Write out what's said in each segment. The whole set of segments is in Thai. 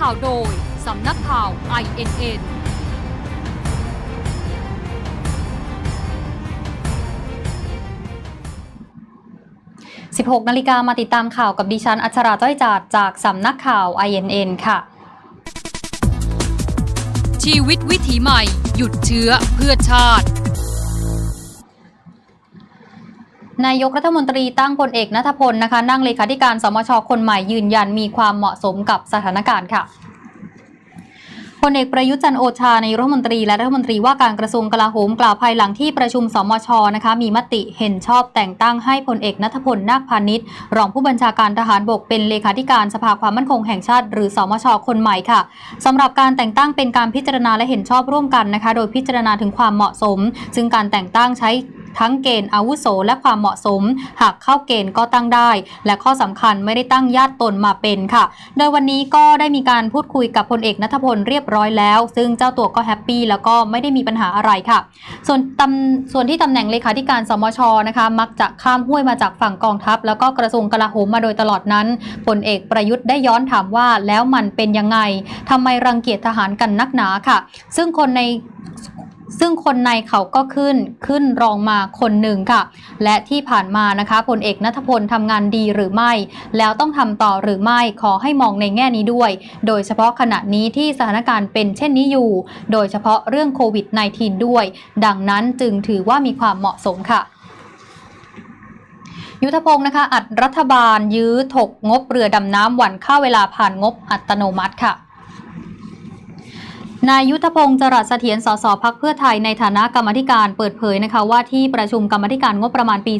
ข่าวโดย สำนักข่าว INN 16นาฬิกามาติดตามข่าวกับดิฉัน อัชราจ้อยจาดจากสำนักข่าว INN ค่ะ ชีวิตวิถีใหม่ หยุดเชื้อเพื่อชาติ นายกรัฐมนตรีตั้งพลเอกนัทพลนะคะ นั่งเลขาธิการสมชคนใหม่ยืนยันมีความเหมาะสมกับสถานการณ์ค่ะพลเอกประยุทธ์จันโอชาในรัฐมนตรีและรัฐมนตรีว่าการกระทรวงกลาโหมกล่าวภายหลังที่ประชุมสมชนะคะมีมติเห็นชอบแต่งตั้งให้พลเอกนัทพลนาคพาณิชย์รองผู้บัญชาการทหารบกเป็นเลขาธิการสภาความมั่นคงแห่งชาติ หรือสมชคนใหม่ค่ะสำหรับการแต่งตั้งเป็นการพิจารณาและเห็นชอบร่วมกันนะคะ โดยพิจารณาถึงความเหมาะสม ซึ่งการแต่งตั้งใช้ ทั้งเกณฑ์อาวุโสและความเหมาะสม หากเข้าเกณฑ์ก็ตั้งได้ และข้อสำคัญไม่ได้ตั้งญาติตนมาเป็นค่ะ โดยวันนี้ก็ได้มีการพูดคุยกับพลเอกนัทพลเรียบร้อยแล้ว ซึ่งเจ้าตัวก็แฮปปี้แล้วก็ไม่ได้มีปัญหาอะไรค่ะ ส่วนตำส่วนที่ตำแหน่งเลขาธิการสมชนะคะมักจะข้ามห้วยมาจากฝั่งกองทัพ แล้วก็กระทรวงกลาโหมมาโดยตลอดนั้นพลเอกประยุทธ์ได้ย้อนถามว่าแล้วมันเป็นยังไงทำไมรังเกียจทหารกันนักหนาค่ะ ซึ่งคนใน ซึ่งคนในเขาก็ขึ้นขึ้นรองมาคนหนึ่งค่ะ และที่ผ่านมานะคะพลเอกนัทพลทำงานดีหรือไม่ แล้วต้องทำต่อหรือไม่ขอให้มองในแง่นี้ด้วย โดยเฉพาะขณะนี้ที่สถานการณ์เป็นเช่นนี้อยู่ โดยเฉพาะเรื่องโควิด -19 ด้วย ดังนั้นจึงถือว่ามีความเหมาะสมค่ะยุทธพงศ์นะคะอัดรัฐบาลยื้อถกงบเรือดำน้ำหวันค่าเวลาผ่านงบอัตโนมัติค่ะ นายยุทธพงศ์จรัสเสถียร สสพักเพื่อไทยในฐานะกรรมธิการเปิดเผยนะคะว่าที่ประชุมกรรมธิการงบประมาณปี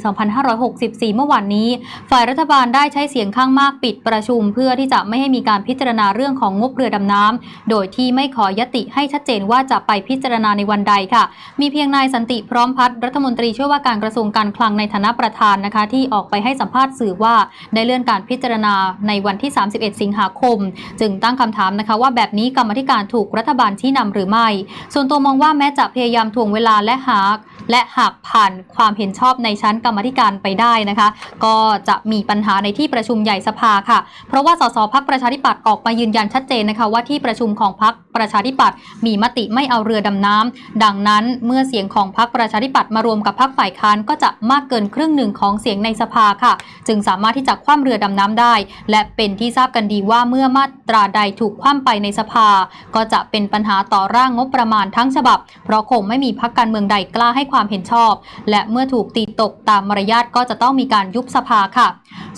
2564 เมื่อวานนี้ ฝ่ายรัฐบาลได้ใช้เสียงข้างมากปิดประชุม เพื่อที่จะไม่ให้มีการพิจารณาเรื่องของงบเรือดำน้ำโดยที่ไม่ขอยติให้ชัดเจนว่าจะไปพิจารณาในวันใดค่ะ มีเพียงนายสันติพร้อมพัฒน์รัฐมนตรีช่วยว่าการกระทรวงการคลังในฐานะประธานนะคะ ที่ออกไปให้สัมภาษณ์สื่อว่าได้เลื่อนการพิจารณาในวันที่ 31 สิงหาคม จึงตั้งคำถามนะคะว่าแบบนี้กรรมธิการถูกรัฐบาลชี้นำหรือไม่ ส่วนตัวมองว่าแม้จะพยายามถ่วงเวลาและหากและหากผ่านความเห็นชอบในชั้นกรรมธิการไปได้นะคะ ก็จะมีปัญหาในที่ประชุมใหญ่สภาค่ะ เพราะว่าสสพักประชาธิปัตย์ออกมายืนยันชัดเจนนะคะว่าที่ประชุมของพักประชาธิปัตย์มีมติไม่เอาเรือดำน้ำดังนั้นเมื่อเสียงของพักประชาธิปัตย์มารวมกับพักฝ่ายค้านก็จะมากเกินครึ่งหนึ่งของเสียงในสภาค่ะ จึงสามารถที่จะคว่ำเรือดำน้ำได้ และเป็นที่ทราบกันดีว่าเมื่อมาตราใดถูกคว่ำไปในสภา ก็จะเป็นปัญหาต่อร่างงบประมาณทั้งฉบับ เพราะคงไม่มีพักการเมืองใดกล้าให้ความเห็นชอบ และเมื่อถูกตีตกตามมารยาทก็จะต้องมีการยุบสภาค่ะ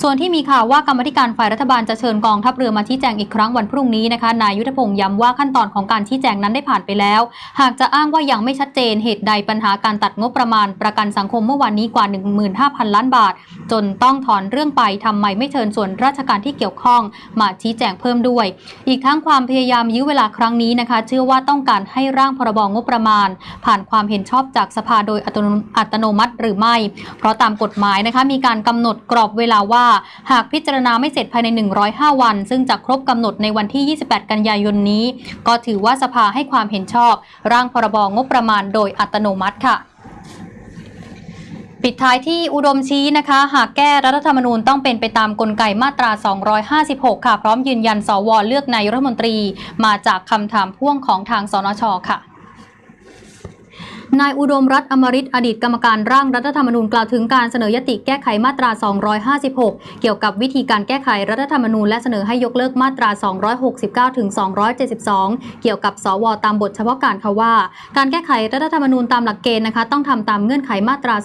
ส่วนที่มีข่าวว่ากรรมธิการฝ่ายรัฐบาลจะเชิญกองทัพเรือมาชี้แจงอีกครั้งวันพรุ่งนี้นะคะ นายยุทธพงศ์ย้ำว่าขั้นตอนของการชี้แจงนั้นได้ผ่านไปแล้ว หากจะอ้างว่ายังไม่ชัดเจนเหตุใดปัญหาการตัดงบประมาณ ประกันสังคมเมื่อวานนี้กว่า 15,000 ล้านบาท จนต้องถอนเรื่องไปทำไมไม่เชิญส่วนราชการที่เกี่ยวข้อง มาชี้แจงเพิ่มด้วย อีกทั้งความพยายามยื้อเวลาครั้งนี้นะคะเชื่อว่าต้องการให้ร่างพรบงบประมาณ ผ่านความเห็นชอบจากสภาโดยอัตโนมัติหรือไม่ เพราะตามกฎหมายนะคะมีการกำหนดกรอบเวลาว่า หากพิจารณาไม่เสร็จภายใน 105 วัน ซึ่งจะครบกำหนดในวันที่ 28 กันยายนนี้ ก็ถือว่าสภาให้ความเห็นชอบ ร่างพรบงบประมาณโดยอัตโนมัติค่ะ ปิดท้ายที่อุดมชี้นะคะ หากแก้รัฐธรรมนูญต้องเป็นไปตามกลไกมาตรา 256 ค่ะ พร้อมยืนยันสวเลือกนายรัฐมนตรี มาจากคำถามพ่วงของทางสนชค่ะ นายอุดมรัฐอมริตอดีตกรรมการร่างรัฐธรรมนูญกล่าวถึงการเสนอยติแก้ไขมาตรา 256 เกี่ยวกับวิธีการแก้ไขรัฐธรรมนูญและเสนอให้ยกเลิกมาตรา 269 ถึง 272 เกี่ยวกับสวตามบทเฉพาะการค่ะว่า การแก้ไขรัฐธรรมนูญตามหลักเกณฑ์นะคะต้องทำตามเงื่อนไขมาตรา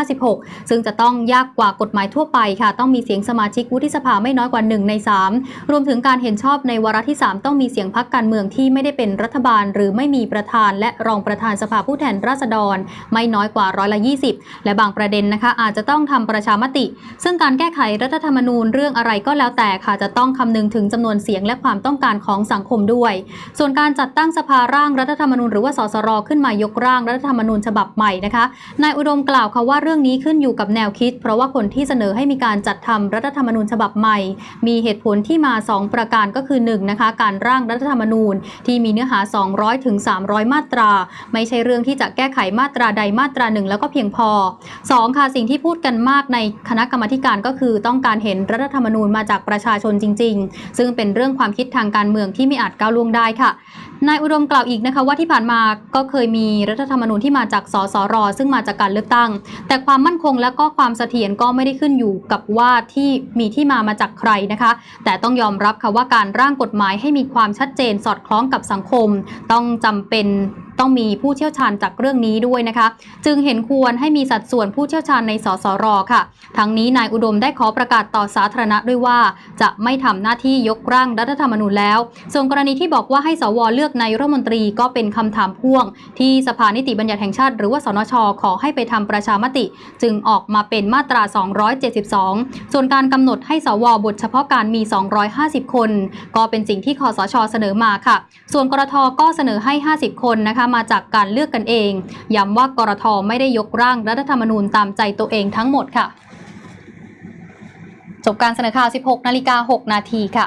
256 ซึ่งจะต้องยากกว่ากฎหมายทั่วไปค่ะ ต้องมีเสียงสมาชิกวุฒิสภาไม่น้อยกว่า 1 ใน 3 รวมถึงการเห็นชอบในวาระที่ 3 ต้องมีเสียงพักการเมืองที่ไม่ได้เป็นรัฐบาล หรือไม่มีประธานและรองประธานสภาผู้แทนราษฎร ไม่น้อยกว่าร้อยละ 20 และบางประเด็นนะคะอาจจะต้องทำประชามติ ซึ่งการแก้ไขรัฐธรรมนูญเรื่องอะไรก็แล้วแต่ค่ะจะต้องคำนึงถึงจำนวนเสียงและความต้องการของสังคมด้วย ส่วนการจัดตั้งสภาร่างรัฐธรรมนูญหรือว่าสสรขึ้นมายกร่างรัฐธรรมนูญฉบับใหม่นะคะนายอุดมกล่าวค่ะว่าเรื่องนี้ขึ้นอยู่กับแนวคิด เพราะว่าคนที่เสนอให้มีการจัดทำรัฐธรรมนูญฉบับใหม่ มีเหตุผลที่มา 2 ประการก็คือ 1 นะคะ การร่างรัฐธรรมนูญที่มีเนื้อหา 200ถึง300 มาตรา ไม่ใช่เรื่องที่จะแก้ไขมาตราใดมาตราหนึ่งแล้วก็เพียงพอ 2. ค่ะสิ่งที่พูดกันมากในคณะกรรมธิการก็คือต้องการเห็นรัฐธรรมนูญมาจากประชาชนจริง ๆ ซึ่งเป็นเรื่องความคิดทางการเมืองที่ไม่อาจก้าวล่วงได้ค่ะ นายอุดมกล่าวอีกนะคะว่าที่ผ่านมาก็เคยมีรัฐธรรมนูญที่มาจากสสร ซึ่งมาจากการเลือกตั้ง แต่ความมั่นคงและก็ความเสถียรก็ไม่ได้ขึ้นอยู่กับว่าที่มีที่มามาจากใครนะคะ แต่ต้องยอมรับค่ะว่าการร่างกฎหมายให้มีความชัดเจนสอดคล้องกับสังคม ต้องจำเป็นต้องมีผู้เชี่ยวชาญจากเรื่องนี้ด้วยนะคะ จึงเห็นควรให้มีสัดส่วนผู้เชี่ยวชาญในสสรค่ะ ทั้งนี้นายอุดมได้ขอประกาศต่อสาธารณะด้วยว่า จะไม่ทำหน้าที่ยกร่างรัฐธรรมนูญแล้ว ส่วนกรณีที่บอกว่าให้สวเลือกนายรัฐมนตรีก็เป็นคำถามพ่วง ที่สภานิติบัญญัติแห่งชาติ หรือว่าสนชขอให้ไปทำประชามติ จึงออกมาเป็นมาตรา 272 ส่วนการกำหนดให้สวบทเฉพาะการมี 250 คน ก็เป็นสิ่งที่คอสชเสนอมาค่ะ ส่วนกรทก็เสนอให้ 50 คนนะคะมาจากการเลือกกันเอง ย้ำว่ากรทไม่ได้ยกร่างรัฐธรรมนูญตามใจตัวเองทั้งหมดค่ะ จบการเสนอข่าว 16 นาฬิกา 6 นาทีค่ะ